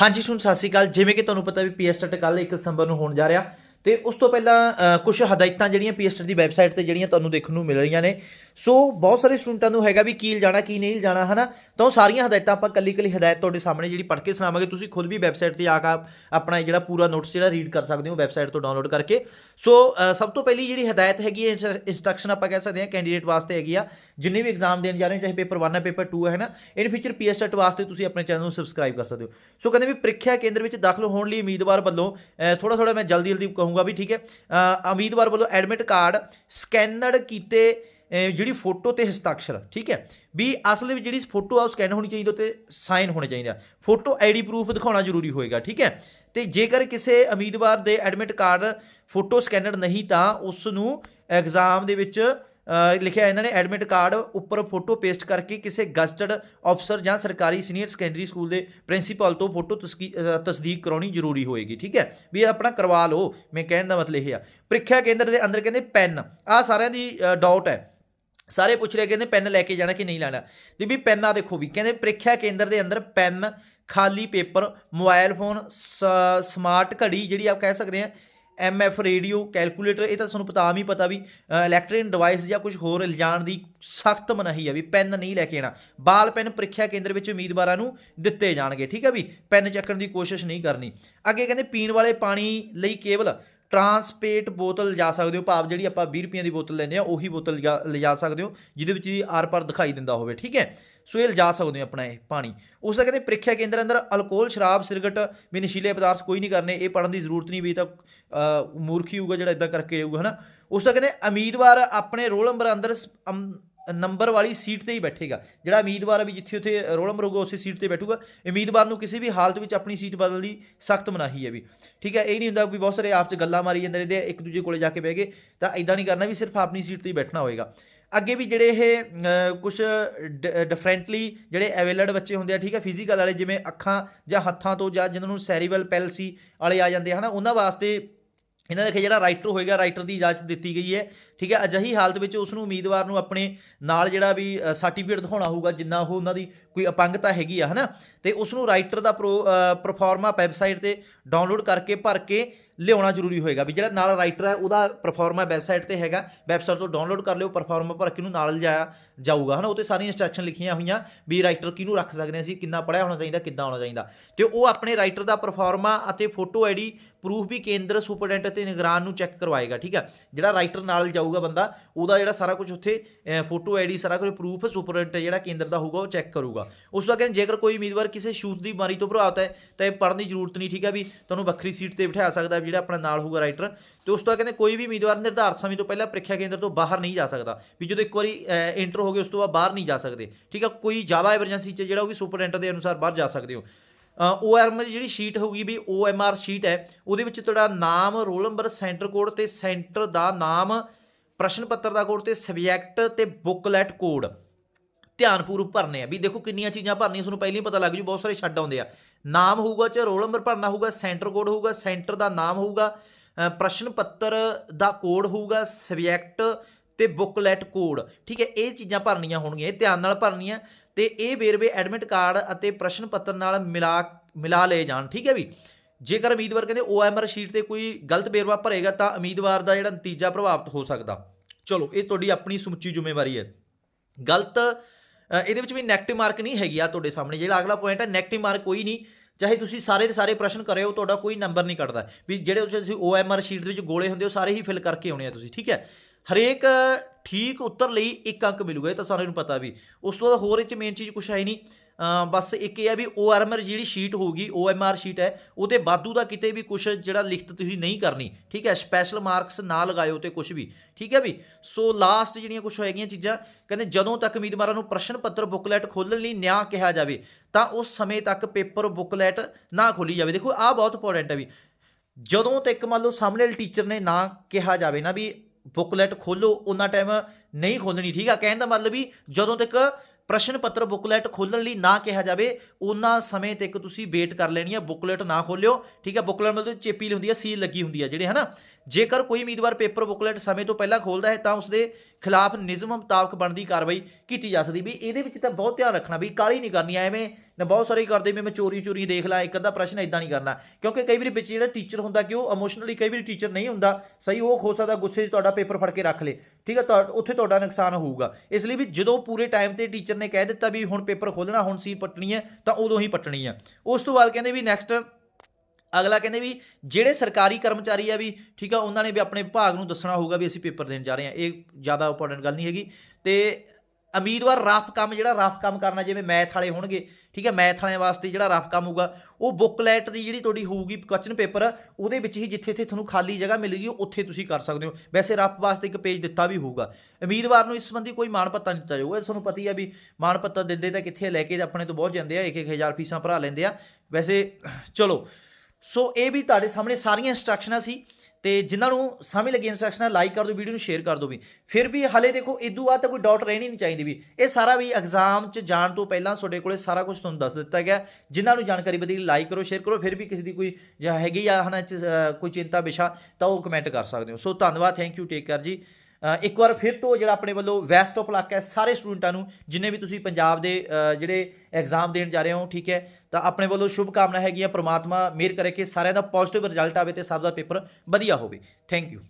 ਹਾਂਜੀ ਸੁਣ, ਸਤਿ ਸ਼੍ਰੀ ਅਕਾਲ। ਜਿਵੇਂ ਕਿ ਤੁਹਾਨੂੰ ਪਤਾ ਵੀ ਪੀਐਸਟਰ ਕੱਲ 1 ਦਸੰਬਰ ਨੂੰ ਹੋਣ ਜਾ ਰਿਹਾ। ਤੇ ਉਸ ਤੋਂ ਪਹਿਲਾਂ ਕੁਝ ਹਦਾਇਤਾਂ ਜਿਹੜੀਆਂ ਪੀਐਸਟਰ ਦੀ ਵੈਬਸਾਈਟ ਤੇ ਜਿਹੜੀਆਂ ਤੁਹਾਨੂੰ ਦੇਖਣ ਨੂੰ ਮਿਲ ਰਹੀਆਂ ਨੇ। ਸੋ, ਬਹੁਤ ਸਾਰੇ ਸਟੂਡੈਂਟਾਂ ਨੂੰ ਹੈਗਾ ਵੀ ਕੀ ਜਾਣਾ ਕੀ ਨਹੀਂ ਜਾਣਾ ਹਨਾ? ਤਾਂ ਉਹ ਸਾਰੀਆਂ ਹਦਾਇਤਾਂ ਆਪਾਂ ਕੱਲੀ ਕੱਲੀ ਹਦਾਇਤ ਤੁਹਾਡੇ ਸਾਹਮਣੇ ਜਿਹੜੀ ਪੜ੍ਹ ਕੇ ਸੁਣਾਵਾਂਗੇ, ਤੁਸੀਂ ਖੁਦ ਵੀ ਵੈਬਸਾਈਟ ਤੇ ਆ ਕੇ ਆਪਣਾ ਜਿਹੜਾ ਪੂਰਾ ਨੋਟਸ ਜਿਹੜਾ ਰੀਡ ਕਰ ਸਕਦੇ ਹੋ, ਵੈਬਸਾਈਟ ਤੋਂ ਡਾਊਨਲੋਡ ਕਰਕੇ। ਸੋ ਸਭ ਤੋਂ ਪਹਿਲੀ ਜਿਹੜੀ ਹਦਾਇਤ ਹੈਗੀ ਹੈ ਇੰਸਟਰਕਸ਼ਨ ਆਪਾਂ ਕਹਿ ਸਕਦੇ ਹਾਂ ਕੈਂਡੀਡੇਟ ਵਾਸਤੇ ਹੈਗੀ ਆ। ਜਿੰਨੇ ਵੀ ਐਗਜ਼ਾਮ ਦੇਣ ਜਾ ਰਹੇ ਹੋ, ਚਾਹੇ ਪੇਪਰ 1 ਹੈ ਪੇਪਰ 2 ਹੈ ਨਾ? ਇਨ ਫਿਊਚਰ ਪੀਐਸਟਰ ਵਾਸਤੇ ਤੁਸੀਂ ਆਪਣੇ ਚੈਨਲ ਨੂੰ ਸਬਸਕ੍ਰਾਈਬ ਕਰ ਸਕਦੇ ਹੋ। ਸੋ ਕਹਿੰਦੇ ਵੀ ਪ੍ਰੀਖਿਆ ਕੇਂਦਰ ਵਿੱਚ ਦਾਖਲ ਹੋਣ ਲਈ ਉਮੀਦਵਾਰ ਵੱਲੋਂ ਥੋੜਾ ਥੋੜਾ ਮੈਂ ਜਲਦੀ ਜਲਦੀ ਕਹੂੰਗਾ ਵੀ ਠੀਕ ਹੈ ਉਮੀਦਵਾਰ ਵੱਲੋਂ ਐਡਮਿਟ ਕਾਰਡ ਸਕੈਨਡ ਕੀਤੇ ਜਿਹੜੀ ਫੋਟੋ ਤੇ ਹਸਤਾਖਰ, ਠੀਕ ਹੈ? ਵੀ ਅਸਲ ਵਿੱਚ ਜਿਹੜੀ ਫੋਟੋ ਆ ਉਹ ਸਕੈਨ ਹੋਣੀ ਚਾਹੀਦੀ ਤੇ ਸਾਈਨ ਹੋਣੇ ਚਾਹੀਦੇ ਆ। ਫੋਟੋ ਆਈਡੀ ਪ੍ਰੂਫ ਦਿਖਾਉਣਾ ਜ਼ਰੂਰੀ ਹੋਏਗਾ, ਠੀਕ ਹੈ? ਤੇ ਜੇਕਰ ਕਿਸੇ ਉਮੀਦਵਾਰ ਦੇ ਐਡਮਿਟ ਕਾਰਡ ਫੋਟੋ ਸਕੈਨਰ ਨਹੀਂ, ਤਾਂ ਉਸ ਨੂੰ ਐਗਜ਼ਾਮ ਦੇ ਵਿੱਚ ਲਿਖਿਆ ਇਹਨਾਂ ਨੇ ਐਡਮਿਟ ਕਾਰਡ ਉੱਪਰ ਫੋਟੋ ਪੇਸਟ ਕਰਕੇ ਕਿਸੇ ਗਸਟਡ ਅਫਸਰ ਜਾਂ ਸਰਕਾਰੀ ਸੀਨੀਅਰ ਸੈਕੰਡਰੀ ਸਕੂਲ ਦੇ ਪ੍ਰਿੰਸੀਪਲ ਤੋਂ ਫੋਟੋ ਤਸਕੀ- ਤਸਦੀਕ ਕਰਾਉਣੀ ਜ਼ਰੂਰੀ ਹੋਏਗੀ, ਠੀਕ ਹੈ? ਵੀ ਇਹ ਆਪਣਾ ਕਰਵਾ ਲਓ, ਮੈਂ ਕਹਿਣ ਦਾ ਮਤਲਬ ਇਹ ਆ। ਪ੍ਰੀਖਿਆ ਕੇਂਦਰ ਦੇ ਅੰਦਰ ਕਹਿੰਦੇ ਪੈਨ ਆ ਸਾਰਿਆਂ ਦੀ ਡਾਊਟ ਹੈ। ਸਾਰੇ ਪੁੱਛ ਰਹੇ ਕਹਿੰਦੇ ਪੈਨ ਲੈ ਕੇ ਜਾਣਾ ਕਿ ਨਹੀਂ ਲੈਣਾ। ਤੇ ਵੀ ਪੈਨ ਆ ਦੇਖੋ ਵੀ, ਕਹਿੰਦੇ ਪ੍ਰੀਖਿਆ ਕੇਂਦਰ ਦੇ ਅੰਦਰ ਪੈਨ ਖਾਲੀ ਪੇਪਰ ਮੋਬਾਈਲ ਫੋਨ ਸ- ਸਮਾਰਟ ਘੜੀ ਜਿਹੜੀ ਆਪ ਕਹਿ ਸਕਦੇ ਆ ਐਮਐਫ ਰੇਡੀਓ ਕੈਲਕੂਲੇਟਰ ਇਹ ਤਾਂ ਤੁਹਾਨੂੰ ਪਤਾ ਆਮ ਹੀ ਪਤਾ ਵੀ ਇਲੈਕਟ੍ਰੋਨਿਕ ਡਿਵਾਈਸ ਜਾਂ ਕੁਝ ਹੋਰ ਲਿਜਾਣ ਦੀ ਸਖਤ ਮਨਾਹੀ ਹੈ ਵੀ ਪੈਨ ਨਹੀਂ ਲੈ ਕੇ ਆਣਾ ਬਾਲ ਪੈਨ ਪ੍ਰੀਖਿਆ ਕੇਂਦਰ ਵਿੱਚ ਉਮੀਦਵਾਰਾਂ ਨੂੰ ਦਿੱਤੇ ਜਾਣਗੇ, ਠੀਕ ਹੈ ਵੀ? ਪੈਨ ਚੱਕਣ ਦੀ ਕੋਸ਼ਿਸ਼ ਨਹੀਂ ਕਰਨੀ। ਅੱਗੇ ਕਹਿੰਦੇ ਪੀਣ ਵਾਲੇ ਪਾਣੀ ਲਈ ਕੇਵਲ ਟਰਾਂਸਪੇਟ ਬੋਤਲ ਲਿਜਾ ਸਕਦੇ ਹੋ ਭਾਵ ਜਿਹੜੀ ਆਪਾਂ 20 ਰੁਪਈਆਂ ਦੀ ਬੋਤਲ ਲੈਂਦੇ ਆ ਉਹੀ ਬੋਤਲ ਲਿਜਾ- ਲਿਜਾ ਸਕਦੇ ਹੋ ਜਿਹਦੇ ਵਿੱਚ ਦੀ ਆਰ-ਪਾਰ ਦਿਖਾਈ ਦਿੰਦਾ ਹੋਵੇ ਠੀਕ ਹੈ? ਸੋ ਇਹ ਲਿਜਾ ਸਕਦੇ ਹੋ ਆਪਣਾ ਇਹ ਪਾਣੀ। ਉਸ ਦਾ ਕਹਿੰਦੇ ਪ੍ਰੀਖਿਆ ਕੇਂਦਰ ਅੰਦਰ ਅਲਕੋਹਲ ਸ਼ਰਾਬ ਸਿਗਰਟ ਵੀ ਨਸ਼ੀਲੇ ਪਦਾਰਥ ਕੋਈ ਨਹੀਂ ਕਰਨੇ ਇਹ ਪੜਨ ਦੀ ਜ਼ਰੂਰਤ ਨਹੀਂ ਵੀ ਇਹ ਤਾਂ ਅ, ਮੂਰਖੀ ਹੋਊਗਾ ਜਿਹੜਾ ਇਦਾਂ ਕਰਕੇ ਆਊਗਾ ਹਨਾ? ਉਸ ਦਾ ਕਹਿੰਦੇ ਉਮੀਦਵਾਰ ਆਪਣੇ ਰੋਲ ਨੰਬਰ ਅੰਦਰ ਸ- ਅਮ, ਨੰਬਰ ਵਾਲੀ ਸੀਟ ਤੇ ਹੀ ਬੈਠੇਗਾ। ਜਿਹੜਾ ਉਮੀਦਵਾਰ ਆ ਵੀ ਜਿੱਥੇ ਉੱਥੇ ਰੋਲ ਮਰੂਗਾ ਉਸੇ ਸੀਟ ਤੇ ਬੈਠੂਗਾ। ਉਮੀਦਵਾਰ ਨੂੰ ਕਿਸੇ ਵੀ ਹਾਲਤ ਵਿੱਚ ਆਪਣੀ ਸੀਟ ਬਦਲਣ ਦੀ ਸਖਤ ਮਨਾਹੀ ਹੈ ਵੀ। ਠੀਕ ਹੈ ਇਹ ਨਹੀਂ ਹੁੰਦਾ ਵੀ ਬਹੁਤ ਸਾਰੇ ਆਪ 'ਚ ਗੱਲਾਂ ਮਾਰੀ ਜਾਂਦੇ ਰਹਿੰਦੇ ਆ, ਇੱਕ ਦੂਜੇ ਕੋਲੇ ਜਾ ਕੇ ਬਹਿ ਗਏ ਤਾਂ ਇਦਾਂ ਨਹੀਂ ਕਰਨਾ ਵੀ ਸਿਰਫ ਆਪਣੀ ਸੀਟ ਤੇ ਹੀ ਬੈਠਣਾ ਹੋਏਗਾ। ਅੱਗੇ ਵੀ ਜਿਹੜੇ ਇਹ ਕੁਝ ਡਿਫਰੈਂਟਲੀ ਜਿਹੜੇ ਅਵੇਲਡ ਬੱਚੇ ਹੁੰਦੇ ਆ ਠੀਕ ਹੈ ਫਿਜ਼ੀਕਲ ਵਾਲੇ ਜਿਵੇਂ ਅੱਖਾਂ ਜਾਂ ਹੱਥਾਂ ਤੋਂ ਜਾਂ ਜਿਨ੍ਹਾਂ ਨੂੰ ਸੈਰੀਬਲ ਪੈਲਸੀ ਵਾਲੇ ਆ ਜਾਂਦੇ ਆ ਹਨਾ ਉਹਨਾਂ ਵਾਸਤੇ ਇਹਨਾਂ ਦੇ ਜਿਹੜਾ ਰਾਈਟਰ ਹੋਏਗਾ ਰਾਈਟਰ ਦੀ ਇਜਾਜ਼ਤ ਦਿੱਤੀ ਗਈ ਹੈ। ਠੀਕ ਹੈ, ਅਜਿਹੀ ਹਾਲਤ ਵਿੱਚ ਉਸ ਨੂੰ ਉਮੀਦਵਾਰ ਨੂੰ ਆਪਣੇ ਨਾਲ ਜਿਹੜਾ ਵੀ ਸਰਟੀਫਿਕੇਟ ਦਿਖਾਉਣਾ ਹੋਊਗਾ, ਜਿੰਨਾ ਉਹ ਉਹਨਾਂ ਦੀ ਕੋਈ ਅਪੰਗਤਾ ਹੈਗੀ ਆ, ਹਨਾ? ਤੇ ਉਸ ਨੂੰ ਰਾਈਟਰ ਦਾ ਪਰਫਾਰਮਾ ਵੈਬਸਾਈਟ ਤੇ ਡਾਊਨਲੋਡ ਕਰਕੇ ਭਰ ਕੇ ਲਿਆਉਣਾ ਜ਼ਰੂਰੀ ਹੋਏਗਾ ਵੀ ਜਿਹੜਾ ਨਾਲ ਰਾਈਟਰ ਹੈ, ਉਹਦਾ ਪਰਫਾਰਮਾ ਵੈਬਸਾਈਟ ਤੇ ਹੈਗਾ ਵੈਬਸਾਈਟ ਤੋਂ ਡਾਊਨਲੋਡ ਕਰ ਲਿਓ ਪਰਫਾਰਮਾ ਭਰ ਕੇ ਨੂੰ ਨਾਲ ਲਿਜਾਇਆ ਜਾਊਗਾ, ਹਨਾ? ਉਹ ਤੇ ਸਾਰੀਆਂ ਇੰਸਟਰਕਸ਼ਨ ਲਿਖੀਆਂ ਹੋਈਆਂ ਵੀ ਰਾਈਟਰ ਕਿਹਨੂੰ ਰੱਖ ਸਕਦੇ ਹਾਂ ਅਸੀਂ, ਕਿੰਨਾ ਪੜਿਆ ਹੋਣਾ ਚਾਹੀਦਾ, ਕਿੱਦਾਂ ਹੋਣਾ ਚਾਹੀਦਾ। ਤੇ ਉਹ ਆਪਣੇ ਰਾਈਟਰ ਦਾ ਪਰਫਾਰਮਾ ਅਤੇ ਫੋਟੋ ਆਈਡੀ ਪ੍ਰੂਫ ਵੀ ਕੇਂਦਰ ਸੁਪਰਡੈਂਟ ਅਤੇ ਨਿਗਰਾਨ ਨੂੰ ਚੈੱਕ ਕਰਵਾਏਗਾ, ਠੀਕ ਹੈ? ਜਿਹੜਾ ਰਾਈਟਰ ਨਾਲ ਜਾਊਗਾ ਬੰਦਾ, ਉਹਦਾ ਜਿਹੜਾ ਸਾਰਾ ਕੁਝ ਉੱਥੇ ਫੋਟੋ ਆਈਡੀ ਸਾਰਾ ਕੁਝ ਪ੍ਰੂਫ ਸੁਪਰਡੈਂਟ ਜਿਹੜਾ ਕੇਂਦਰ ਦਾ ਹੋਊਗਾ, ਉਹ ਚੈੱਕ ਕਰੂਗਾ। ਉਸ ਤੋਂ ਕਹਿੰਦੇ ਜੇਕਰ ਕੋਈ ਉਮੀਦਵਾਰ ਕਿਸੇ ਛੂਤ ਦੀ ਬਿਮਾਰੀ ਤੋਂ ਪ੍ਰਭਾਵਿਤ ਹੈ, ਤਾਂ ਇਹ ਪੜ੍ਹਨ ਦੀ ਜ਼ਰੂਰਤ ਨਹੀਂ, ਠੀਕ ਹੈ ਵੀ ਤੁਹਾਨੂੰ ਵੱਖਰੀ ਸੀਟ ਤੇ ਬਿਠਾ ਸਕਦਾ ਹੈ ਜਿਹੜਾ ਆਪਣਾ ਨਾਲ ਹੋਊਗਾ ਰਾਈਟਰ ਤੇ ਉਸ ਤੋਂ ਬਾਅਦ ਕਹਿੰਦੇ ਕੋਈ ਵੀ ਉਮੀਦਵਾਰ ਨਿਰਧਾਰਤ ਸਮੇਂ ਤੋਂ ਪਹਿਲਾਂ ਪ੍ਰੀਖਿਆ ਕੇਂਦਰ ਤੋਂ ਬਾਹਰ ਨਹੀਂ ਜਾ ਸਕਦਾ, ਵੀ ਜਦੋਂ ਇੱਕ ਵਾਰੀ ਇੰਟਰ ਹੋ ਗਏ, ਉਸ ਤੋਂ ਬਾਅਦ ਬਾਹਰ ਨਹੀਂ ਜਾ ਸਕਦੇ, ਠੀਕ ਹੈ? ਕੋਈ ਜ਼ਿਆਦਾ ਐਮਰਜੈਂਸੀ ਚ ਜਿਹੜਾ ਉਹ ਵੀ ਸੁਪਰਡੈਂਟ ਦੇ ਅਨੁਸਾਰ ਬਾਹਰ ਜਾ ਸਕਦੇ ਹੋ। ਓਐਮ ਦੀ ਜਿਹੜੀ ਸ਼ੀਟ ਹੋਊਗੀ ਵੀ ਓਐਮਆਰ ਸ਼ੀਟ ਹੈ, ਉਹਦੇ ਵਿੱਚ ਤੁਹਾਡਾ ਨਾਮ ਰੋਲ ਨੰਬਰ ਸੈਂਟਰ ਕੋਡ ਤੇ ਸੈਂਟਰ ਦਾ ਨਾਮ ਪ੍ਰਸ਼ਨ ਪੱਤਰ ਦਾ ਕੋਡ ਤੇ ਸਬਜੈਕਟ ਤੇ ਬੁੱਕਲੈਟ ਕੋਡ ਧਿਆਨਪੂਰਵਕ ਭਰਨੇ ਆ। ਵੀ ਦੇਖੋ ਕਿੰਨੀਆਂ ਚੀਜ਼ਾਂ ਭਰਨੀਆਂ, ਤੁਹਾਨੂੰ ਪਹਿਲਾਂ ਹੀ ਪਤਾ ਲੱਗ ਜੂ, ਬਹੁਤ ਸਾਰੇ ਛੱਡ ਆਉਂਦੇ ਆ। ਨਾਮ ਹੋਊਗਾ, ਚ ਰੋਲ ਨੰਬਰ ਭਰਨਾ ਹੋਊਗਾ, ਸੈਂਟਰ ਕੋਡ ਹੋਊਗਾ, ਸੈਂਟਰ ਦਾ ਨਾਮ ਹੋਊਗਾ ਪ੍ਰਸ਼ਨ ਪੱਤਰ ਦਾ ਕੋਡ ਹੋਊਗਾ, ਸਬਜੈਕਟ ਤੇ ਬੁੱਕਲੈਟ ਕੋਡ। ਠੀਕ ਹੈ, ਇਹ ਚੀਜ਼ਾਂ ਭਰਨੀਆਂ ਹੋਣਗੀਆਂ, ਇਹ ਧਿਆਨ ਨਾਲ ਭਰਨੀਆਂ, ਤੇ ਇਹ ਵੇਰਵੇ ਐਡਮਿਟ ਕਾਰਡ ਅਤੇ ਪ੍ਰਸ਼ਨ ਪੱਤਰ ਨਾਲ ਮਿਲਾ ਮਿਲਾ ਲਏ ਜਾਣ। ਠੀਕ ਹੈ ਵੀ? ਜੇਕਰ ਉਮੀਦਵਾਰ ਕਹਿੰਦੇ OMR ਸ਼ੀਟ ਤੇ ਕੋਈ ਗਲਤ ਵੇਰਵਾ ਭਰੇਗਾ, ਤਾਂ ਉਮੀਦਵਾਰ ਦਾ ਜਿਹੜਾ ਨਤੀਜਾ ਪ੍ਰਭਾਵਿਤ ਹੋ ਸਕਦਾ। ਚਲੋ, ਇਹ ਤੁਹਾਡੀ ਆਪਣੀ ਸਮੁੱਚੀ ਜ਼ਿੰਮੇਵਾਰੀ ਹੈ। ਗਲਤ ਇਹਦੇ ਵਿੱਚ ਵੀ ਨੈਗੇਟਿਵ ਮਾਰਕ ਨਹੀਂ ਹੈਗੀ ਆ ਤੁਹਾਡੇ ਸਾਹਮਣੇ। ਜਿਹੜਾ ਅਗਲਾ ਪੁਆਇੰਟ ਹੈ ਨੈਗੇਟਿਵ ਮਾਰਕ ਕੋਈ ਨਹੀਂ। ਚਾਹੇ ਤੁਸੀਂ ਸਾਰੇ ਦੇ ਸਾਰੇ ਪ੍ਰਸ਼ਨ ਕਰਿਓ ਤੁਹਾਡਾ ਕੋਈ ਨੰਬਰ ਨਹੀਂ ਕੱਟਦਾ ਵੀ ਜਿਹੜੇ ਤੁਸੀਂ OMR ਸ਼ੀਟ ਦੇ ਵਿੱਚ ਗੋਲੇ ਹੁੰਦੇ ਉਹ ਸਾਰੇ ਹੀ ਫਿਲ ਕਰਕੇ ਆਉਣੇ ਆ ਤੁਸੀਂ, ਠੀਕ ਹੈ? ਹਰੇਕ ਠੀਕ ਉੱਤਰ ਲਈ ਇੱਕ ਅੰਕ ਮਿਲੂਗਾ, ਇਹ ਤਾਂ ਸਾਰਿਆਂ ਨੂੰ ਪਤਾ ਵੀ। ਉਸ ਤੋਂ ਬਾਅਦ ਹੋਰ ਇਹ ਚ ਮੇਨ ਚੀਜ਼ ਕੁਛ ਹੈ ਨਹੀਂ। ਬਸ ਇੱਕ ਇਹ ਹੈ ਵੀ OMR ਜਿਹੜੀ ਸ਼ੀਟ ਹੋਊਗੀ OMR ਸ਼ੀਟ ਹੈ, ਉਹਦੇ ਬਾਦੂ ਦਾ ਕਿਤੇ ਵੀ ਕੁਛ ਜਿਹੜਾ ਲਿਖਤ ਤੁਸੀਂ ਨਹੀਂ ਕਰਨੀ, ਠੀਕ ਹੈ? ਸਪੈਸ਼ਲ ਮਾਰਕਸ ਨਾ ਲਗਾਇਓ ਤੇ ਕੁਛ ਵੀ, ਠੀਕ ਹੈ ਵੀ? ਸੋ ਲਾਸਟ ਜਿਹੜੀਆਂ ਕੁਛ ਹੋਏਗੀਆਂ ਚੀਜ਼ਾਂ, ਕਹਿੰਦੇ ਜਦੋਂ ਤੱਕ ਉਮੀਦਵਾਰਾਂ ਨੂੰ ਪ੍ਰਸ਼ਨ ਪੱਤਰ ਬੁੱਕਲੈਟ ਖੋਲਣ ਲਈ ਨਿਆਂ ਕਿਹਾ ਜਾਵੇ, ਤਾਂ ਉਸ ਸਮੇਂ ਤੱਕ ਪੇਪਰ ਬੁੱਕਲੈਟ ਨਾ ਖੋਲੀ ਜਾਵੇ। ਦੇਖੋ, ਆਹ ਬਹੁਤ ਇੰਪੋਰਟੈਂਟ ਹੈ ਵੀ, ਜਦੋਂ ਤੱਕ ਮੰਨ ਲਓ ਸਾਹਮਣੇ ਵਾਲੇ ਟੀਚਰ ਨੇ ਨਾ ਕਿਹਾ ਜਾਵੇ ਨਾ ਵੀ ਬੁੱਕਲੈਟ ਖੋਲੋ ਉਹਨਾਂ ਟਾਈਮ ਨਹੀਂ ਖੋਲਣੀ, ਠੀਕ ਆ? ਕਹਿਣ ਦਾ ਮਤਲਬ ਵੀ ਜਦੋਂ ਤੱਕ ਪ੍ਰਸ਼ਨ ਪੱਤਰ ਬੁੱਕਲੈਟ ਖੋਲਣ ਲਈ ਨਾ ਕਿਹਾ ਜਾਵੇ ਉਹਨਾਂ ਸਮੇਂ ਤੱਕ ਤੁਸੀਂ ਵੇਟ ਕਰ ਲੈਣੀ ਹੈ ਬੁੱਕਲੈਟ ਨਾ ਖੋਲਿਓ, ਠੀਕ ਹੈ ਬੁੱਕਲੈਟ ਮਤਲਬ ਚੇਪੀ ਹੁੰਦੀ ਹੈ ਸੀਲ ਲੱਗੀ ਹੁੰਦੀ ਹੈ ਜਿਹੜੇ, ਹਨਾ? ਜੇਕਰ ਕੋਈ ਉਮੀਦਵਾਰ ਪੇਪਰ ਬੁੱਕਲੈਟ ਸਮੇਂ ਤੋਂ ਪਹਿਲਾਂ ਖੋਲਦਾ ਹੈ, ਤਾਂ ਉਸ ਦੇ ਖਿਲਾਫ ਨਿਯਮ ਮੁਤਾਬਕ ਬਣਦੀ ਕਾਰਵਾਈ ਕੀਤੀ ਜਾ ਸਕਦੀ। ਵੀ ਇਹਦੇ ਵਿੱਚ ਤਾਂ ਬਹੁਤ ਧਿਆਨ ਰੱਖਣਾ, ਵੀ ਕਾਲੀ ਨਹੀਂ ਕਰਨੀ, ਐਵੇਂ ਨਾ ਬਹੁਤ ਸਾਰੇ ਕਰਦੇ ਵੀ ਮੈਂ ਚੋਰੀ ਚੋਰੀ ਦੇਖ ਲਾ, ਇੱਕ ਅੱਧਾ ਪ੍ਰਸ਼ਨ ਇਦਾਂ ਨਹੀਂ ਕਰਨਾ। ਕਿਉਂਕਿ ਕਈ ਵਾਰੀ ਵਿੱਚ ਜਿਹੜਾ ਟੀਚਰ ਹੁੰਦਾ ਕਿ ਉਹ ਇਮੋਸ਼ਨਲੀ ਕਈ ਵਾਰੀ ਟੀਚਰ ਨਹੀਂ ਹੁੰਦਾ, ਸਹੀ ਉਹ ਹੋ ਸਕਦਾ, ਗੁੱਸੇ 'ਚ ਤੁਹਾਡਾ ਪੇਪਰ ਫੜ ਕੇ ਰੱਖ ਲੇ। ਠੀਕ ਹੈ ਤੁਹਾ- ਉੱਥੇ ਤੁਹਾਡਾ ਨੁਕਸਾਨ ਹੋਊਗਾ। ਇਸ ਲਈ ਵੀ ਜਦੋਂ ਪੂਰੇ ਟਾਈਮ ਤੇ ਟੀਚਰ ਨੇ ਕਹਿ ਦਿੱਤਾ ਵੀ ਹੁਣ ਪੇਪਰ ਖੋਲਣਾ ਹੁਣ ਸੀ ਪੱਟਣੀ ਹੈ, ਤਾਂ ਉਦੋਂ ਹੀ ਪੱਟਣੀ ਹੈ। ਉਸ ਤੋਂ ਬਾਅਦ ਕਹਿੰਦੇ ਵੀ ਨੈਕਸਟ ਅਗਲਾ ਕਹਿੰਦੇ ਵੀ ਜਿਹੜੇ ਸਰਕਾਰੀ ਕਰਮਚਾਰੀ ਆ ਵੀ, ਠੀਕ ਆ, ਉਹਨਾਂ ਨੇ ਵੀ ਆਪਣੇ ਵਿਭਾਗ ਨੂੰ ਦੱਸਣਾ ਹੋਊਗਾ ਵੀ ਅਸੀਂ ਪੇਪਰ ਦੇਣ ਜਾ ਰਹੇ ਹਾਂ। ਇਹ ਜ਼ਿਆਦਾ ਇੰਪੋਰਟੈਂਟ ਗੱਲ ਨਹੀਂ ਹੈਗੀ। ਤੇ ਉਮੀਦਵਾਰ ਰਫ ਕੰਮ, ਜਿਹੜਾ ਰਫ ਕੰਮ ਕਰਨਾ, ਜਿਵੇਂ ਮੈਥ ਵਾਲੇ ਹੋਣਗੇ, ਠੀਕ ਹੈ ਮੈਥ ਵਾਲਿਆਂ ਵਾਸਤੇ ਜਿਹੜਾ ਰਫ ਕੰਮ ਹੋਊਗਾ, ਉਹ ਬੁੱਕਲੈਟ ਦੀ ਜਿਹੜੀ ਤੁਹਾਡੀ ਹੋਊਗੀ ਕੁਐਸਚਨ ਪੇਪਰ ਉਹਦੇ ਵਿੱਚ ਹੀ ਜਿੱਥੇ ਜਿੱਥੇ ਤੁਹਾਨੂੰ ਖਾਲੀ ਜਗ੍ਹਾ ਮਿਲੇਗੀ, ਉੱਥੇ ਤੁਸੀਂ ਕਰ ਸਕਦੇ ਹੋ। ਵੈਸੇ ਰਫ ਵਾਸਤੇ ਇੱਕ ਪੇਜ ਦਿੱਤਾ ਵੀ ਹੋਊਗਾ। ਉਮੀਦਵਾਰ ਨੂੰ ਇਸ ਸੰਬੰਧੀ ਕੋਈ ਮਾਣ ਪੱਤਾ ਨਹੀਂ ਦਿੱਤਾ ਜਾਊਗਾ। ਤੁਹਾਨੂੰ ਪਤਾ ਹੀ ਆ ਵੀ ਮਾਣ ਪੱਤਾ ਦਿੰਦੇ ਤਾਂ ਕਿੱਥੇ ਲੈ ਕੇ ਆਪਣੇ ਤੋਂ ਬਹੁਤ ਜਾਂਦੇ ਆ 1-1000 ਫੀਸਾਂ ਭਰਾ ਲੈਂਦੇ ਆ। ਵੈਸੇ, ਚਲੋ ਸੋ ਇਹ ਵੀ ਤੁਹਾਡੇ ਸਾਹਮਣੇ ਸਾਰੀਆਂ ਇੰਸਟਰਕਸ਼ਨਾਂ ਸੀ ਤੇ ਜਿਨ੍ਹਾਂ ਨੂੰ ਸਮਝ ਲੱਗੀ ਇੰਸਟਰਕਸ਼ਨਾਂ ਲਾਈਕ ਕਰ ਦਿਓ ਵੀਡੀਓ ਨੂੰ ਸ਼ੇਅਰ ਕਰ ਦਿਓ ਵੀ। ਫਿਰ ਵੀ ਹਲੇ ਦੇਖੋ ਇਦੋਂ ਬਾਅਦ ਤਾਂ ਕੋਈ ਡਾਊਟ ਰਹਿਣੀ ਨਹੀਂ ਚਾਹੀਦੀ ਵੀ। ਇਹ ਸਾਰਾ ਵੀ ਐਗਜ਼ਾਮ 'ਚ ਜਾਣ ਤੋਂ ਪਹਿਲਾਂ ਤੁਹਾਡੇ ਕੋਲੇ ਸਾਰਾ ਕੁਝ ਤੁਹਾਨੂੰ ਦੱਸ ਦਿੱਤਾ ਗਿਆ। ਜਿਨ੍ਹਾਂ ਨੂੰ ਜਾਣਕਾਰੀ ਵਧੀ ਲਾਈਕ ਕਰੋ ਸ਼ੇਅਰ ਕਰੋ, ਫਿਰ ਵੀ ਕਿਸੇ ਦੀ ਕੋਈ ਜਾਂ ਹੈਗੀ ਆ ਹਨਾ ਚ- ਕੋਈ ਚਿੰਤਾ, ਵਿਸ਼ਾ, ਤਾਂ ਉਹ ਕਮੈਂਟ ਕਰ ਸਕਦੇ ਹੋ। ਸੋ ਧੰਨਵਾਦ ਥੈਂਕ ਯੂ ਟੇਕ ਕੇਅਰ ਜੀ। ਇੱਕ ਵਾਰ ਫਿਰ ਤੋਂ ਜਿਹੜਾ ਆਪਣੇ ਵੱਲੋਂ ਵੈਸਟ ਆਫ ਲੱਕ ਹੈ, ਸਾਰੇ ਸਟੂਡੈਂਟਾਂ ਨੂੰ, ਜਿੰਨੇ ਵੀ ਤੁਸੀਂ ਪੰਜਾਬ ਦੇ ਜਿਹੜੇ ਐਗਜ਼ਾਮ ਦੇਣ ਜਾ ਰਹੇ ਹੋ, ਠੀਕ ਹੈ, ਤਾਂ ਆਪਣੇ ਵੱਲੋਂ ਸ਼ੁਭ ਕਾਮਨਾ ਹੈਗੀ ਆ ਪ੍ਰਮਾਤਮਾ ਮਿਹਰ ਕਰੇ ਕਿ ਸਾਰਿਆਂ ਦਾ ਪੋਜ਼ਿਟਿਵ ਰਿਜ਼ਲਟ ਆਵੇ ਤੇ ਸਭ ਦਾ ਪੇਪਰ ਵਧੀਆ ਹੋਵੇ। Thank you